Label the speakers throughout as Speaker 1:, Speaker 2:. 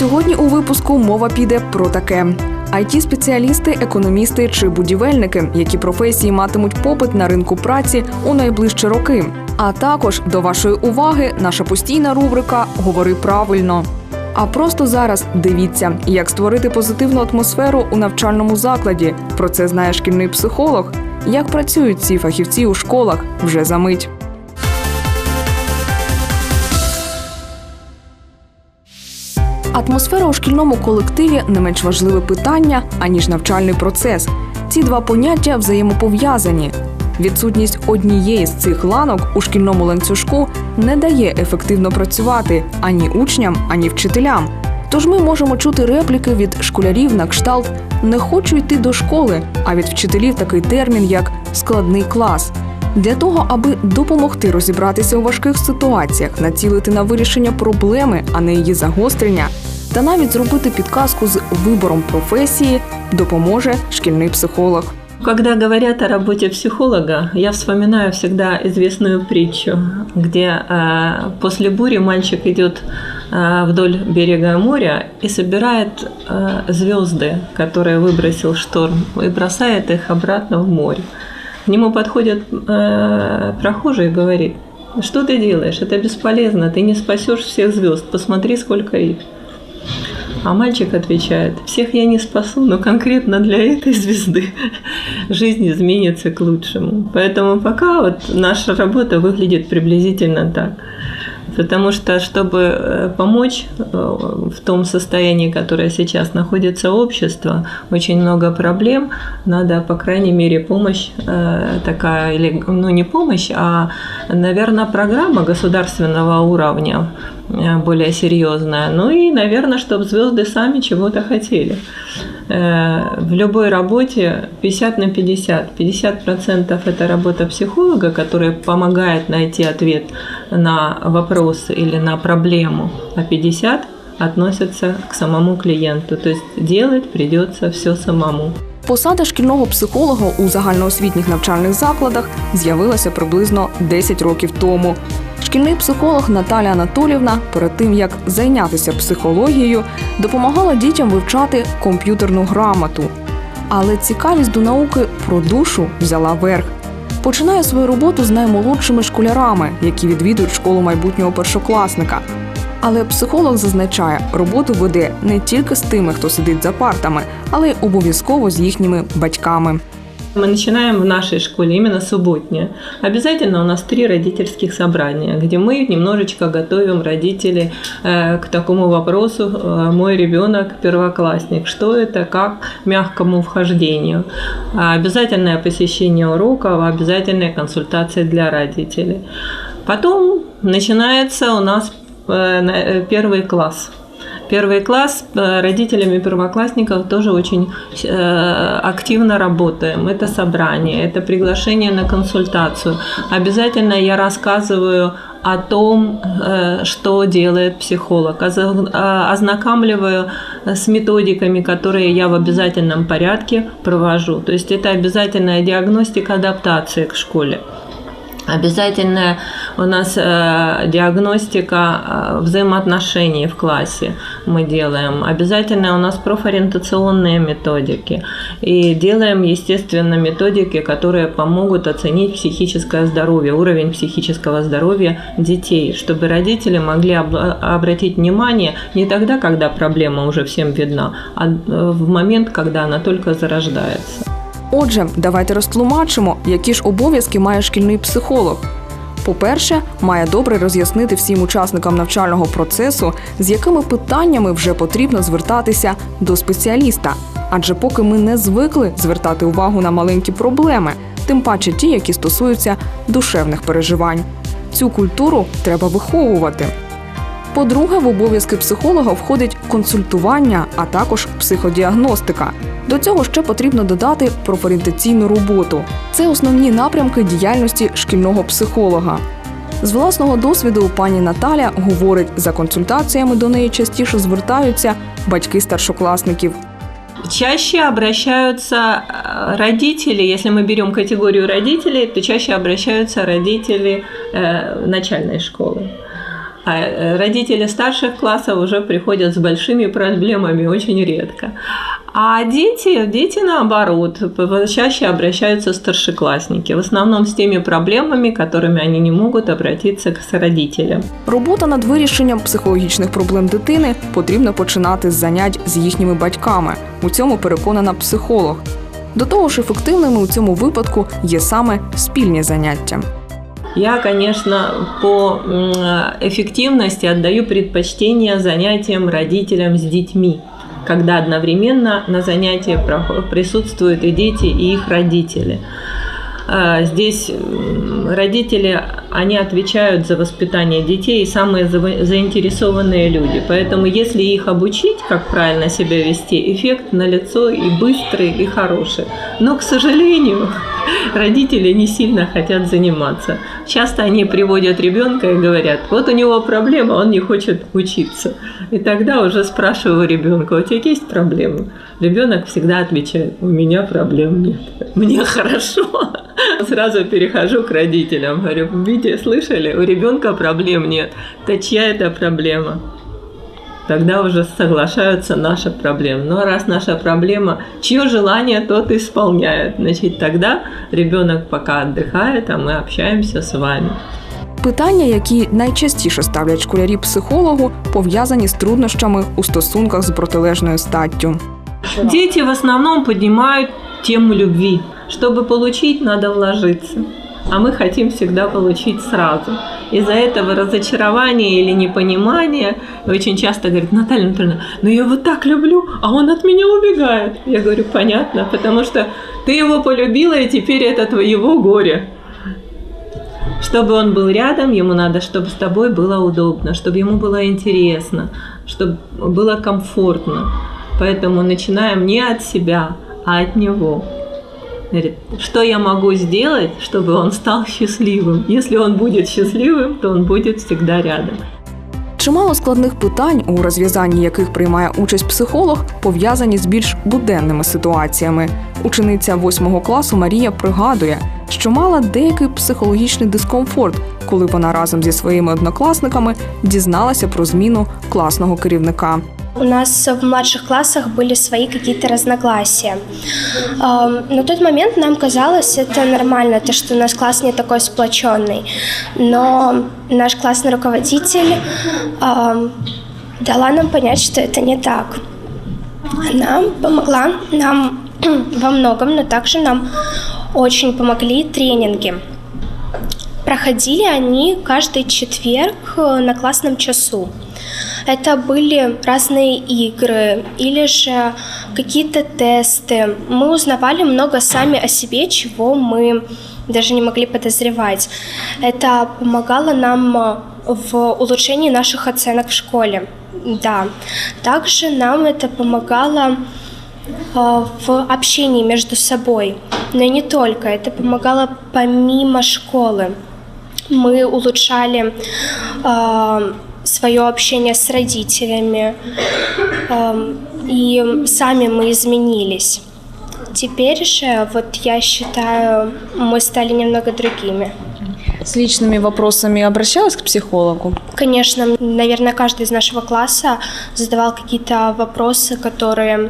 Speaker 1: Сьогодні у випуску мова піде про таке: it спеціалісти, економісти чи будівельники, які професії матимуть попит на ринку праці у найближчі роки. А також до вашої уваги наша постійна рубрика Говори правильно. А просто зараз дивіться, як створити позитивну атмосферу у навчальному закладі. Про це знає шкільний психолог. Як працюють ці фахівці у школах вже за мить. Атмосфера у шкільному колективі не менш важливе питання, аніж навчальний процес. Ці два поняття взаємопов'язані. Відсутність однієї з цих ланок у шкільному ланцюжку не дає ефективно працювати ані учням, ані вчителям. Тож ми можемо чути репліки від школярів на кшталт не хочу йти до школи, а від вчителів такий термін, як складний клас. Для того, аби допомогти розібратися у важких ситуаціях, націлити на вирішення проблеми, а не її загострення, та навіть зробити підказку з вибором професії, допоможе шкільний психолог.
Speaker 2: Когда говорят о работе психолога, я вспоминаю всегда известную притчу, где э, после бури мальчик идет э, вдоль берега моря и собирает э, звезды, которые выбросил шторм, и бросает их обратно в море. К нему подходит э, прохожий и говорит, что ты делаешь, это бесполезно, ты не спасешь всех звезд, посмотри, сколько их. А мальчик отвечает, всех я не спасу, но конкретно для этой звезды жизнь изменится к лучшему. Поэтому пока вот наша работа выглядит приблизительно так. Потому что, чтобы э, помочь э, в том состоянии, которое сейчас находится общество, очень много проблем, надо, по крайней мере, помощь э, такая, или, ну, не помощь, а, наверное, программа государственного уровня более серьезная. Ну и, наверное, чтобы звезды сами чего-то хотели. В любой работе 50 на 50. 50% это работа психолога, которая помогает найти ответ на вопрос или на проблему, а 50 относятся к самому клиенту. То есть делать придется все самому.
Speaker 1: Посада шкільного психолога у загальноосвітніх навчальних закладах з'явилася приблизно 10 років тому. Шкільний психолог Наталя Анатолівна перед тим як зайнятися психологією, допомагала дітям вивчати комп'ютерну грамоту. Але цікавість до науки про душу взяла верх. Починає свою роботу з наймолодшими школярами, які відвідують школу майбутнього першокласника. Але психолог зазначає, роботу веде не тільки з тими, хто сидить за партами, але й обов'язково з їхніми батьками.
Speaker 2: Мы начинаем в нашей школе именно субботнее. Обязательно у нас три родительских собрания, где мы немножечко готовим родителей э, к такому вопросу э, «Мой ребенок первоклассник. Что это? Как мягкому вхождению?» Обязательное посещение уроков, обязательная консультация для родителей. Потом начинается у нас э, первый класс – Первый класс э, родителями первоклассников тоже очень э, активно работаем. Это собрание, это приглашение на консультацию. Обязательно я рассказываю о том, э, что делает психолог, ознакомливаю с методиками, которые я в обязательном порядке провожу. То есть это обязательная диагностика адаптации к школе. Обязательная у нас э, диагностика э, взаимоотношений в классе мы делаем. Обязательно у нас профориентационные методики. И делаем, естественно, методики, которые помогут оценить психическое здоровье, уровень психического здоровья детей, чтобы родители могли обратить внимание не тогда, когда проблема уже всем видна, а э, в момент, когда она только зарождается.
Speaker 1: Отже, давайте розтлумачимо, які ж обов'язки має шкільний психолог. По-перше, має добре роз'яснити всім учасникам навчального процесу, з якими питаннями вже потрібно звертатися до спеціаліста. Адже поки ми не звикли звертати увагу на маленькі проблеми, тим паче ті, які стосуються душевних переживань. Цю культуру треба виховувати. По-друге, в обов'язки психолога входить консультування, а також психодіагностика. До цього ще потрібно додати профорієнтаційну роботу. Це основні напрямки діяльності шкільного психолога. З власного досвіду пані Наталя говорить, за консультаціями до неї частіше звертаються батьки старшокласників.
Speaker 2: Чаще обращаются э, родители, если мы берем категорию родителей, то чаще обращаются родители э, начальной школы. А э, родители старших классов уже приходят с большими проблемами очень редко. А дети, дети наоборот, чаще обращаются старшеклассники, в основном с теми проблемами, которыми они не могут обратиться к родителям.
Speaker 1: Робота над вирішенням психологічних проблем дитини потрібно починати з занять з їхніми батьками. У цьому переконана психолог. До того ж, ефективними у цьому випадку є саме спільні заняття.
Speaker 2: Я, конечно, по эффективности отдаю предпочтение занятиям родителям с детьми, когда одновременно на занятии присутствуют и дети, и их родители. А, Здесь родители, они отвечают за воспитание детей и самые заинтересованные люди. Поэтому если их обучить, как правильно себя вести, эффект налицо и быстрый, и хороший. Но, к сожалению, родители не сильно хотят заниматься. Часто они приводят ребенка и говорят, вот у него проблема, он не хочет учиться. И тогда уже спрашиваю ребенка, у тебя есть проблемы? Ребенок всегда отвечает, у меня проблем нет, мне хорошо. Сразу перехожу к родителям, говорю, видите, слышали, у ребенка проблем нет, это чья это проблема? Тогда уже соглашаются наша проблема. Но раз наша проблема, чье желание, тот исполняет. Значит, тогда ребенок пока отдыхает, а мы общаемся с вами.
Speaker 1: Питання, які найчастіше ставлять школярі психологу, пов'язані з труднощами у стосунках з протилежною статтю.
Speaker 2: Дети в основном поднимают тему любви. Чтобы получить, надо вложиться. А мы хотим всегда получить сразу. Из-за этого разочарования или непонимания очень часто говорят, Наталья Анатольевна, ну я его так люблю, а он от меня убегает. Я говорю, понятно, потому что ты его полюбила, и теперь это твоего горе. Чтобы он был рядом, ему надо, чтобы с тобой было удобно, чтобы ему было интересно, чтобы было комфортно. Поэтому начинаем не от себя, а от него. Говорит, что я могу сделать, чтобы он стал счастливым? Если он будет счастливым, то он будет всегда рядом.
Speaker 1: Чимало складних питань, у розв'язанні яких приймає участь психолог, пов'язані з більш буденними ситуаціями. Учениця восьмого класу Марія пригадує, що мала деякий психологічний дискомфорт, коли вона разом зі своїми однокласниками дізналася про зміну класного керівника.
Speaker 3: У нас в младших классах были свои какие-то разногласия. На тот момент нам казалось это нормально, то, что у нас класс не такой сплоченный. Но наш классный руководитель дала нам понять, что это не так. Она помогла нам во многом, но также нам очень помогли тренинги. Проходили они каждый четверг э, на классном часу. Это были разные игры или же какие-то тесты. Мы узнавали много сами о себе, чего мы даже не могли подозревать. Это помогало нам в улучшении наших оценок в школе. Да. Также нам это помогало э, в общении между собой. Но и не только. Это помогало помимо школы. Мы улучшали э, свое общение с родителями. э, и сами мы изменились. Теперь же, вот я считаю, мы стали немного другими.
Speaker 4: С личными вопросами обращалась к психологу?
Speaker 3: Конечно, наверное, каждый из нашего класса задавал какие-то вопросы, которые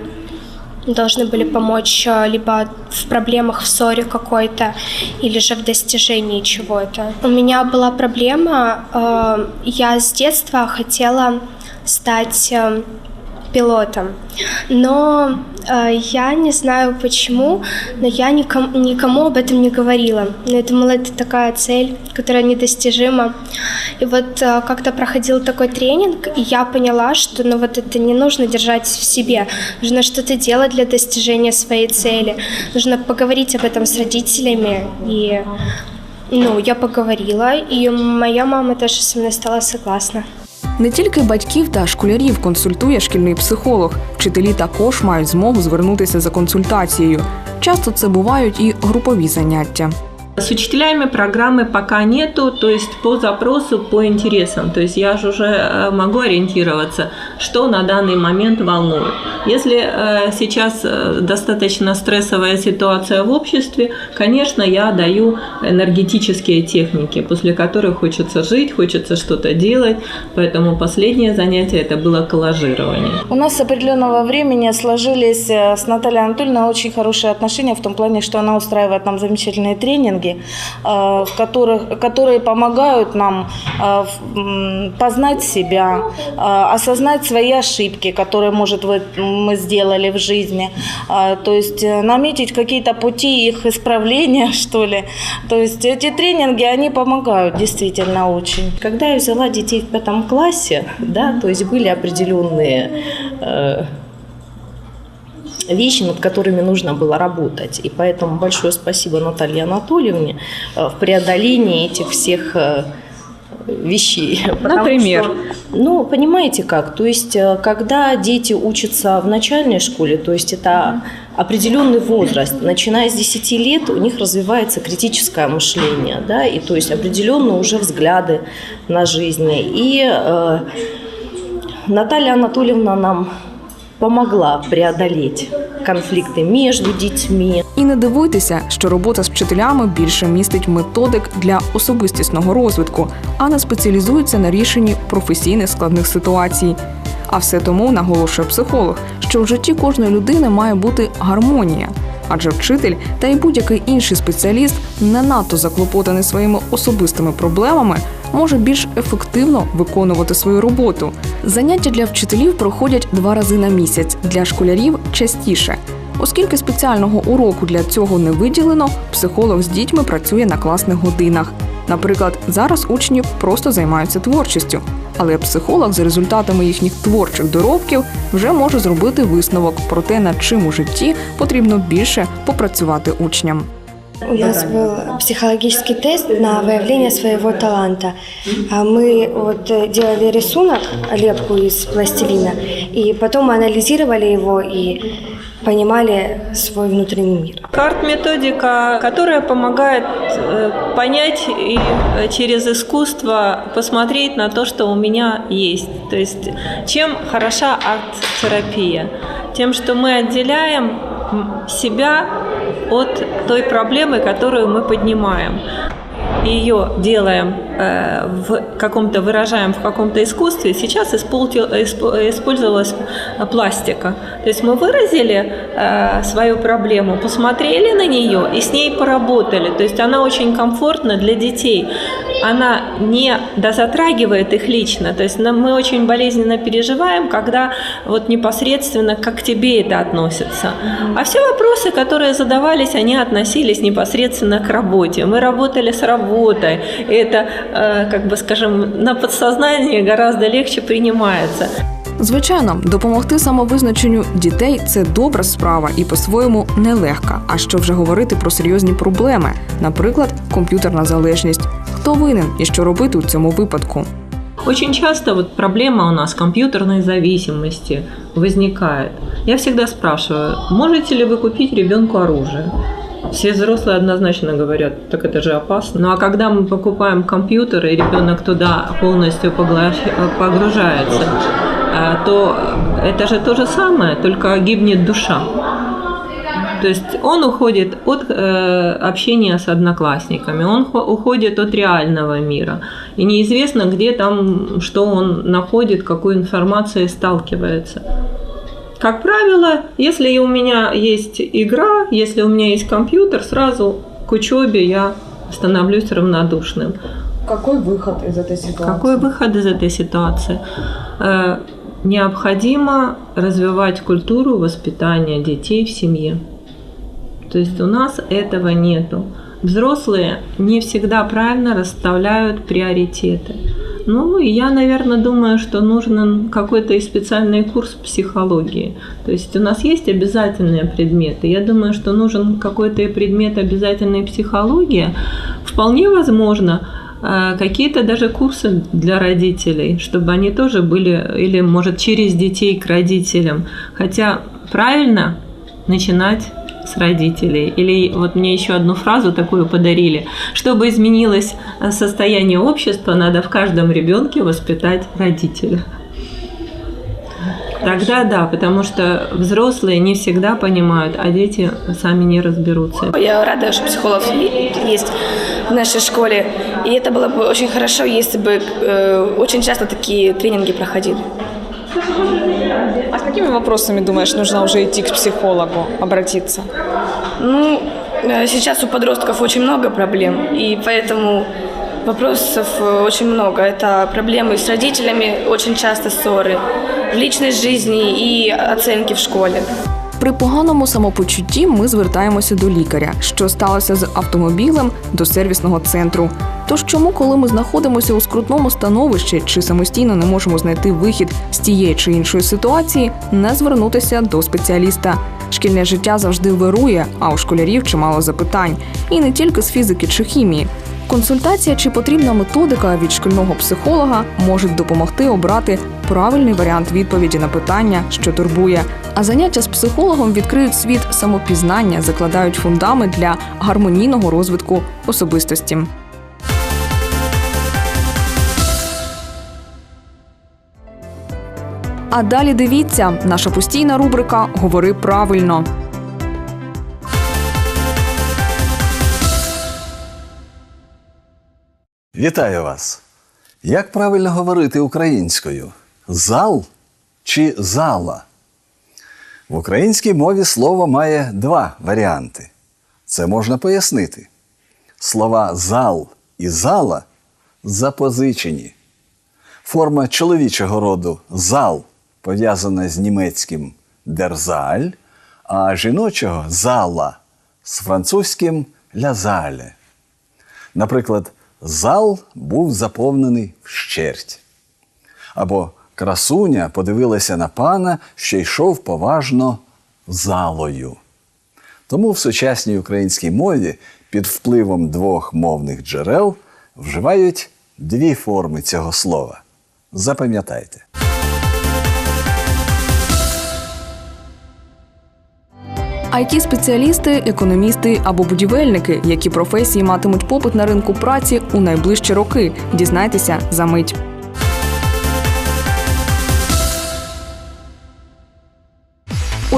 Speaker 3: должны были помочь э, либо в проблемах, в ссоре какой-то, или же в достижении чего-то. У меня была проблема, э, я с детства хотела стать э, пилотом, но э, я не знаю почему, но я никому, никому об этом не говорила. Но я думала, это такая цель, которая недостижима. И вот э, как-то проходил такой тренинг, и я поняла, что ну вот это не нужно держать в себе, нужно что-то делать для достижения своей цели, нужно поговорить об этом с родителями и ну, я поговорила, і моя мама теж зі мною стала согласна.
Speaker 1: Не тільки батьків та школярів консультує шкільний психолог, вчителі також мають змогу звернутися за консультацією. Часто це бувають і групові заняття.
Speaker 2: С учителями программы пока нету, то есть по запросу, по интересам. То есть я же уже э, могу ориентироваться, что на данный момент волнует. Если э, сейчас э, достаточно стрессовая ситуация в обществе, конечно, я даю энергетические техники, после которых хочется жить, хочется что-то делать. Поэтому последнее занятие это было коллажирование.
Speaker 5: У нас с определенного времени сложились с Натальей Анатольевной очень хорошие отношения в том плане, что она устраивает нам замечательные тренинги, э, в которых, которые помогают нам э, познать себя, э, осознать свои ошибки, которые, может, мы сделали в жизни, то есть наметить какие-то пути их исправления, что ли. То есть эти тренинги, они помогают действительно очень.
Speaker 6: Когда я взяла детей в пятом классе, да, то есть были определенные вещи, над которыми нужно было работать. И поэтому большое спасибо Наталье Анатольевне э, в преодолении этих всех э, вещей.
Speaker 1: Например?
Speaker 6: что, ну, понимаете как? То есть, э, когда дети учатся в начальной школе, то есть это определенный возраст, начиная с 10 лет, у них развивается критическое мышление, да, и то есть определенные уже взгляды на жизнь. И э, Наталья Анатольевна нам помогла преодолеть конфлікти між дітьми.
Speaker 1: І не дивуйтеся, що робота з вчителями більше містить методик для особистісного розвитку, а не спеціалізується на рішенні професійних складних ситуацій. А все тому наголошує психолог, що в житті кожної людини має бути гармонія. Адже вчитель та й будь-який інший спеціаліст, не надто заклопотаний своїми особистими проблемами, може більш ефективно виконувати свою роботу. Заняття для вчителів проходять два рази на місяць, для школярів частіше. Оскільки спеціального уроку для цього не виділено, психолог з дітьми працює на класних годинах. Наприклад, зараз учні просто займаються творчістю, але психолог за результатами їхніх творчих доробків вже може зробити висновок про те, над чим у житті потрібно більше попрацювати учням.
Speaker 3: У нас был психологический тест на выявление своего таланта. А Мы вот э, делали рисунок, лепку из пластилина, и потом анализировали его и понимали свой внутренний мир.
Speaker 2: Карт-методика, которая помогает э, понять и э, через искусство посмотреть на то, что у меня есть. То есть чем хороша арт-терапия? Тем, что мы отделяем м, себя от той проблемы, которую мы поднимаем. Ее делаем э, в каком-то, выражаем в каком-то искусстве. Сейчас исполти- испо- использовалась пластика. То есть мы выразили э, свою проблему, посмотрели на нее и с ней поработали. То есть она очень комфортна для детей. Она не дозатрагивает их лично. То есть мы очень болезненно переживаем, когда вот непосредственно как к тебе это относится. А все вопросы, которые задавались, они относились непосредственно к работе. Мы работали с работой. И это, э, как бы скажем, на подсознании гораздо легче принимается.
Speaker 1: Звичайно, допомогти самовизначенню дітей це добра справа і по-своєму нелегка. А що вже говорити про серйозні проблеми, наприклад, комп'ютерна залежність. Хто винен і що робити у цьому випадку?
Speaker 2: Очень часто вот проблема у нас компьютерной зависимости возникает. Я всегда спрашиваю, можете ли вы купить ребенку оружие? Все взрослые однозначно говорят, так это же опасно. Ну а когда мы покупаем компьютер, и ребенок туда полностью поглощ- погружается, а, то это же то же самое, только гибнет душа. То есть он уходит от э, общения с одноклассниками, он хо- уходит от реального мира. И неизвестно, где там, что он находит, какой информацией сталкивается. Как правило, если у меня есть игра, если у меня есть компьютер, сразу к учебе я становлюсь равнодушным.
Speaker 4: Какой выход из этой ситуации?
Speaker 2: Какой выход из этой ситуации? Необходимо развивать культуру воспитания детей в семье. То есть у нас этого нету. Взрослые не всегда правильно расставляют приоритеты. Ну, и я, наверное, думаю, что нужен какой-то и специальный курс психологии. То есть у нас есть обязательные предметы. Я думаю, что нужен какой-то предмет обязательной психологии. Вполне возможно, какие-то даже курсы для родителей, чтобы они тоже были, или, может, через детей к родителям. Хотя правильно начинать с родителей. Или вот мне еще одну фразу такую подарили. Чтобы изменилось состояние общества, надо в каждом ребенке воспитать родителя. Тогда да, потому что взрослые не всегда понимают, а дети сами не разберутся.
Speaker 7: Я рада, что психолог есть в нашей школе. И это было бы очень хорошо, если бы э, очень часто такие тренинги проходили.
Speaker 4: А с какими вопросами, думаешь, нужно уже идти к психологу, обратиться?
Speaker 7: Ну, э, сейчас у подростков очень много проблем, и поэтому вопросов э, очень много. Это проблемы с родителями, очень часто ссоры в личной жизни и оценки в школе.
Speaker 1: При поганому самопочутті ми звертаємося до лікаря, що сталося з автомобілем до сервісного центру. Тож чому, коли ми знаходимося у скрутному становищі чи самостійно не можемо знайти вихід з тієї чи іншої ситуації, не звернутися до спеціаліста. Шкільне життя завжди вирує, а у школярів чимало запитань, і не тільки з фізики чи хімії. Консультація чи потрібна методика від шкільного психолога можуть допомогти обрати правильний варіант відповіді на питання, що турбує. А заняття з психологом відкриють світ самопізнання, закладають фундамент для гармонійного розвитку особистості. А далі дивіться, наша постійна рубрика Говори правильно.
Speaker 8: Вітаю вас! Як правильно говорити українською? Зал чи зала? В українській мові слово має два варіанти. Це можна пояснити. Слова зал і зала запозичені. Форма чоловічого роду зал пов'язана з німецьким дерзаль, а жіночого зала з французьким лязале. Наприклад, зал був заповнений вщерть. Або красуня подивилася на пана, що йшов поважно залою. Тому в сучасній українській мові під впливом двох мовних джерел вживають дві форми цього слова. Запам'ятайте.
Speaker 1: it спеціалісти економісти або будівельники, які професії матимуть попит на ринку праці у найближчі роки. Дізнайтеся за мить.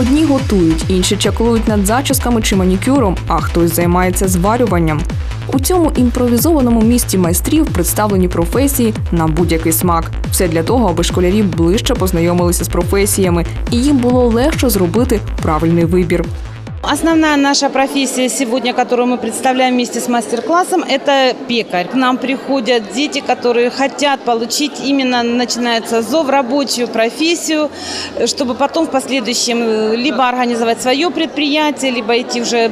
Speaker 1: Одні готують, інші чаклують над зачісками чи манікюром, а хтось займається зварюванням. У цьому імпровізованому місті майстрів представлені професії на будь-який смак. Все для того, аби школярі ближче познайомилися з професіями, і їм було легше зробити правильний вибір.
Speaker 9: Основная наша профессия сегодня, которую мы представляем вместе с мастер-классом, это пекарь. К нам приходят дети, которые хотят получить именно, начинается зов, рабочую профессию, чтобы потом в последующем э, либо организовать свое предприятие, либо идти уже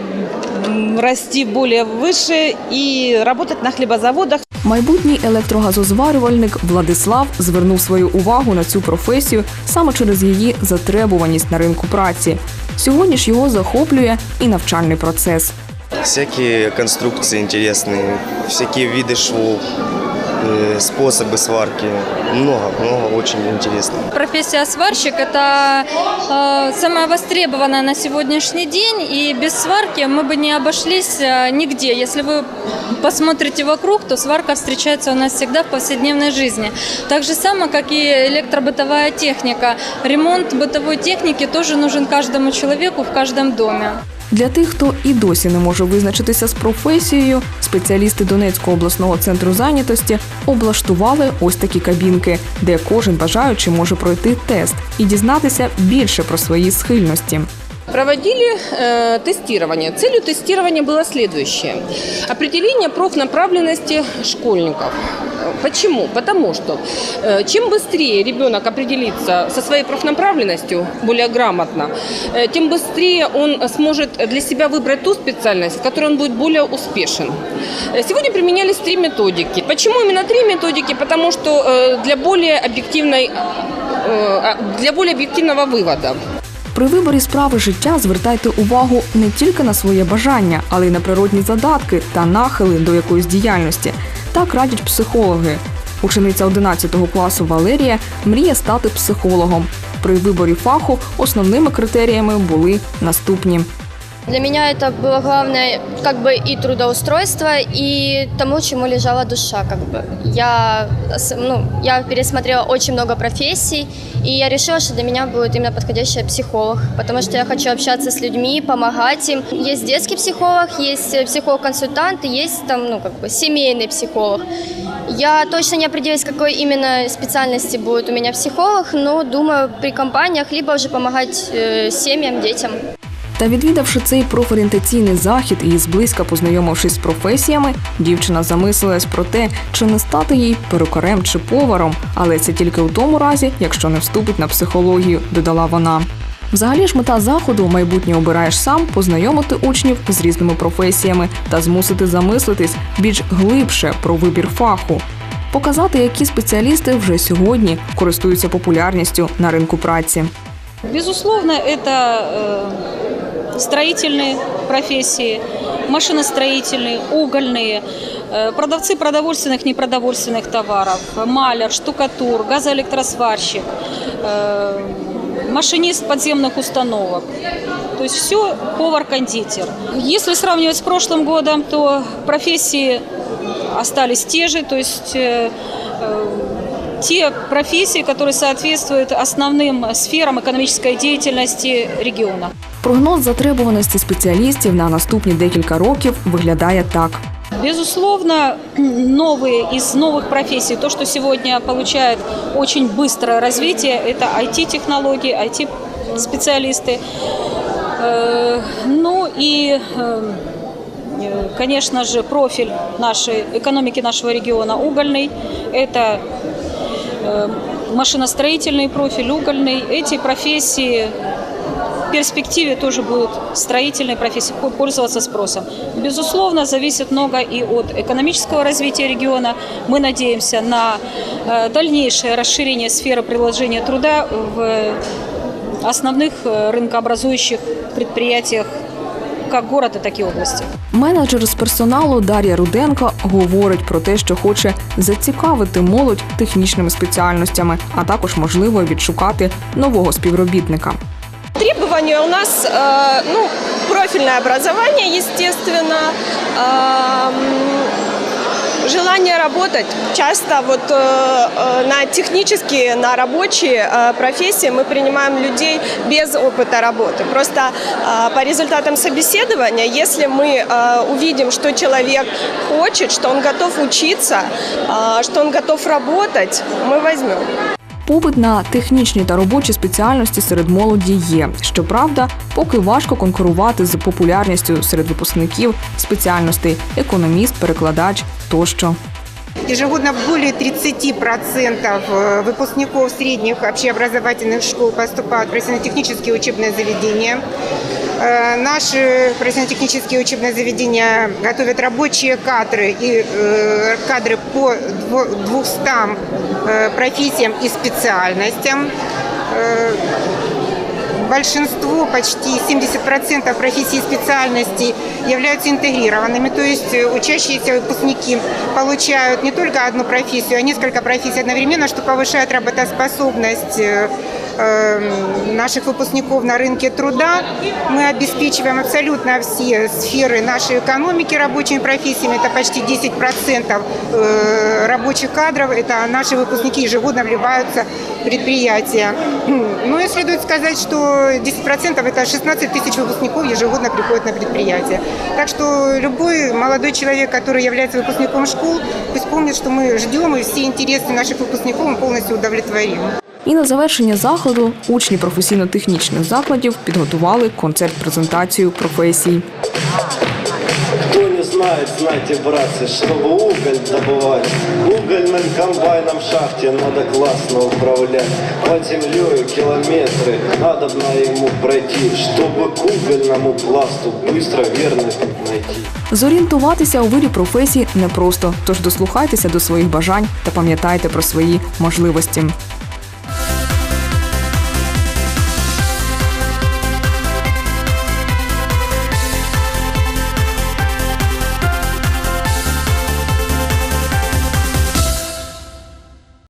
Speaker 9: м, расти более выше и работать на хлебозаводах.
Speaker 1: Майбутній електрогазозварювальник Владислав звернув свою увагу на цю професію саме через її затребуваність на ринку праці. Сьогодні ж його захоплює і навчальний процес.
Speaker 10: Всякие конструкции интересные, всякие виды швов, э, Способы сварки. Много, много очень интересно.
Speaker 11: Профессия сварщик – это э, самая востребованная на сегодняшний день, и без сварки мы бы не обошлись э, нигде. Если вы посмотрите вокруг, то сварка встречается у нас всегда в повседневной жизни. Так же само, как и электробытовая техника. Ремонт бытовой техники тоже нужен каждому человеку в каждом доме.
Speaker 1: Для тих, хто і досі не може визначитися з професією, спеціалісти Донецького обласного центру зайнятості облаштували ось такі кабінки, де кожен бажаючий може пройти тест і дізнатися більше про свої схильності.
Speaker 12: Проводили э, тестирование. Целью тестирования было следующее. Определение профнаправленности школьников. Почему? Потому что э, чем быстрее ребенок определится со своей профнаправленностью более грамотно, э, тем быстрее он сможет для себя выбрать ту специальность, в которой он будет более успешен. Э, Сегодня применялись три методики. Почему именно три методики? Потому что э, для более объективной э, для более объективного вывода.
Speaker 1: При виборі справи життя звертайте увагу не тільки на своє бажання, але й на природні задатки та нахили до якоїсь діяльності. Так радять психологи. Учениця 11 класу Валерія мріє стати психологом. При виборі фаху основними критеріями були наступні.
Speaker 13: Для меня это было главное как бы и трудоустройство, и тому, чему лежала душа. Как бы. я, ну, я пересмотрела очень много профессий, и я решила, что для меня будет именно подходящий психолог, потому что я хочу общаться с людьми, помогать им. Есть детский психолог, есть э, психолог-консультант, есть там, ну, как бы семейный психолог. Я точно не определилась, какой именно специальности будет у меня психолог, но думаю при компаниях либо уже помогать э, семьям, детям.
Speaker 1: Та відвідавши цей профорієнтаційний захід і зблизька познайомившись з професіями, дівчина замислилась про те, чи не стати їй перукарем чи поваром, але це тільки у тому разі, якщо не вступить на психологію, додала вона. Взагалі ж мета заходу майбутнє обираєш сам познайомити учнів з різними професіями та змусити замислитись більш глибше про вибір фаху. Показати, які спеціалісти вже сьогодні користуються популярністю на ринку праці.
Speaker 14: Безусловно, это э, строительные профессии, машиностроительные, угольные, э, продавцы продовольственных, непродовольственных товаров, маляр, штукатур, газоэлектросварщик, э, машинист подземных установок. То есть все повар-кондитер. Если сравнивать с прошлым годом, то профессии остались те же, то есть э, те профессии, которые соответствуют основным сферам экономической деятельности региона.
Speaker 1: Прогноз затребуваності спеціалістів на наступні декілька років виглядає так.
Speaker 14: Безусловно, новые из новых профессий, то, что сегодня получает очень быстрое развитие, это IT-технологии, IT-специалисты. Э, Ну и, э, э, конечно же, профиль нашей экономики нашего региона угольный. Это э, машиностроительный профиль, угольный. Эти профессии в перспективе тоже будут строительные профессии по- пользоваться спросом. Безусловно, зависит много и от экономического развития региона. Мы надеемся на э, дальнейшее расширение сферы приложения труда в основных э, рынкообразующих предприятиях как города, так и области.
Speaker 1: Менеджер з персоналу Дар'я Руденко говорить про те, що хоче зацікавити молодь технічними спеціальностями, а також можливо відшукати нового співробітника.
Speaker 15: Требования у нас, э, ну, профильное образование, естественно, эм, желание работать. Часто вот э, э, на технические, на рабочие э, профессии мы принимаем людей без опыта работы. Просто э, по результатам собеседования, если мы э, увидим, что человек хочет, что он готов учиться, э, что он готов работать, мы возьмем.
Speaker 1: Попит на технічні та робочі спеціальності серед молоді є. Щоправда, поки важко конкурувати з популярністю серед випускників спеціальностей економіст, перекладач тощо.
Speaker 16: Ежегодно более 30% э, выпускников средних общеобразовательных школ поступают в профессионально-технические учебные заведения. Э, Наши профессионально-технические учебные заведения готовят рабочие кадры и э, кадры по дво- 200 э, профессиям и специальностям. Э, Большинство, почти 70% профессий и специальностей являются интегрированными, то есть э, учащиеся выпускники получают не только одну профессию, а несколько профессий одновременно, что повышает работоспособность э, э, наших выпускников на рынке труда. Мы обеспечиваем абсолютно все сферы нашей экономики рабочими профессиями. Это почти 10% э, рабочих кадров. Это наши выпускники ежегодно вливаются в предприятия. Ну и следует сказать, что 10% это 16 тысяч выпускников ежегодно приходят на предприятия. Так что любой молодой человек, который является выпускником школ, пусть помнит, что мы ждем и все интересы наших выпускников мы полностью удовлетворим.
Speaker 1: І на завершення заходу учні професійно-технічних закладів підготували концерт-презентацію професій.
Speaker 17: Кто не знает, знайте, братцы, чтобы уголь добывать, угольным комбайном в шахте надо классно управлять. Под землею километры надо на ему пройти, чтобы к угольному пласту быстро верный путь найти.
Speaker 1: Зорієнтуватися у виді професій непросто, тож дослухайтеся до своїх бажань та пам'ятайте про свої можливості.